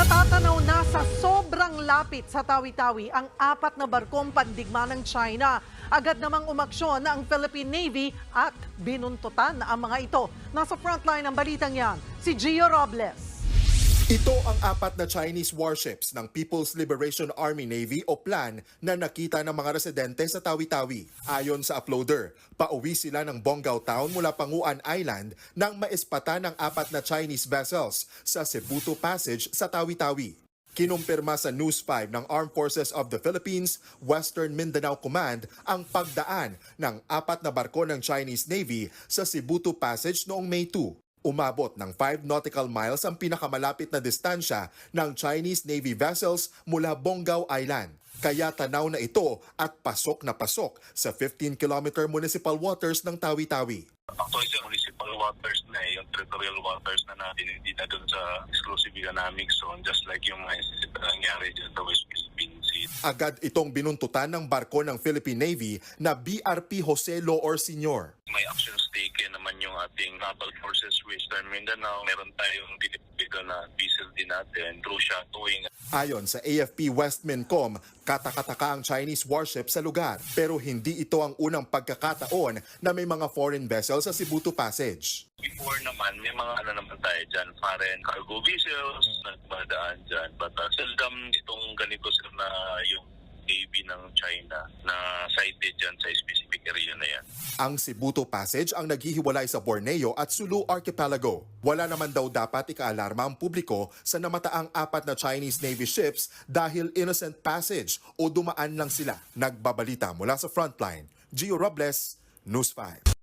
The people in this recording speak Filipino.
Natatanaw na sa sobrang lapit sa Tawi-Tawi ang apat na barkong pandigma ng China. Agad namang umaksyon ang Philippine Navy at binuntutan ang mga ito. Nasa frontline ng balitang yan, si Gio Robles. Ito ang apat na Chinese warships ng People's Liberation Army Navy o PLAN na nakita ng mga residente sa Tawi-Tawi. Ayon sa uploader, pauwi sila ng Bonggao Town mula Panguan Island nang maispata ng apat na Chinese vessels sa Cebuto Passage sa Tawi-Tawi. Kinumpirma sa News 5 ng Armed Forces of the Philippines, Western Mindanao Command ang pagdaan ng apat na barko ng Chinese Navy sa Cebuto Passage noong May 2. Umabot ng 5 nautical miles ang pinakamalapit na distansya ng Chinese Navy vessels mula Bonggao Island. Kaya tanaw na ito at pasok na pasok sa 15-kilometer municipal waters ng Tawi-Tawi. Actually, sa municipal waters na eh, yung territorial waters na natin, hindi na doon sa exclusive economic zone, just like yung mga nangyari dyan sa West. Agad itong binuntutan ng barko ng Philippine Navy na BRP Jose Loor Sr. May actions taken naman yung ating naval forces Western Mindanao. Meron tayong dinipigan na vessel din natin through shadowing Ayon sa AFP Westmincom, katakataka ang Chinese warship sa lugar. Pero hindi ito ang unang pagkakataon na may mga foreign vessels sa Cebuto Passage. Before naman, may mga ano naman tayo dyan, foreign cargo vessels, nagmadaan dyan. But uh, itong ganito sir na yung Navy ng China na sighted dyan sa specific area na yan. Ang Cebuto Passage ang naghihiwalay sa Borneo at Sulu Archipelago. Wala naman daw dapat ikaalarma ang publiko sa namataang apat na Chinese Navy ships dahil innocent passage o dumaan lang sila. Nagbabalita mula sa frontline. Gio Robles, News 5.